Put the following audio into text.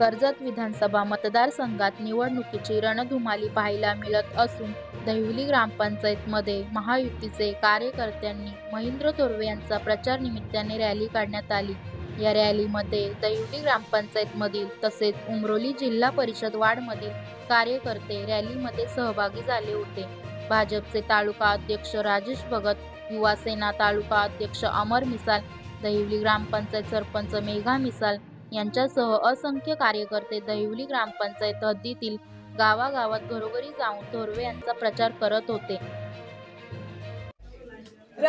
कर्जत विधानसभा मतदारसंघात निवडणुकीची रणधुमाली पाहायला मिळत असून दहिवली ग्रामपंचायतमध्ये महायुतीचे कार्यकर्त्यांनी महेंद्र थोरवे यांचा प्रचार निमित्ताने रॅली काढण्यात आली. या रॅलीमध्ये दहिवली ग्रामपंचायतमधील तसेच उमरोली जिल्हा परिषद वार्डमधील कार्यकर्ते रॅलीमध्ये सहभागी झाले होते. भाजपचे तालुका अध्यक्ष राजेश भगत युवा सेना तालुका अध्यक्ष अमर मिसाल दहिवली ग्रामपंचायत सरपंच मेघा मिसाल यांच्यासह असंख्य कार्यकर्ते दहिवली ग्रामपंचायत हद्दीतील गावागावात घरोघरी जाऊन थोरवे यांचा प्रचार करत होते. अरे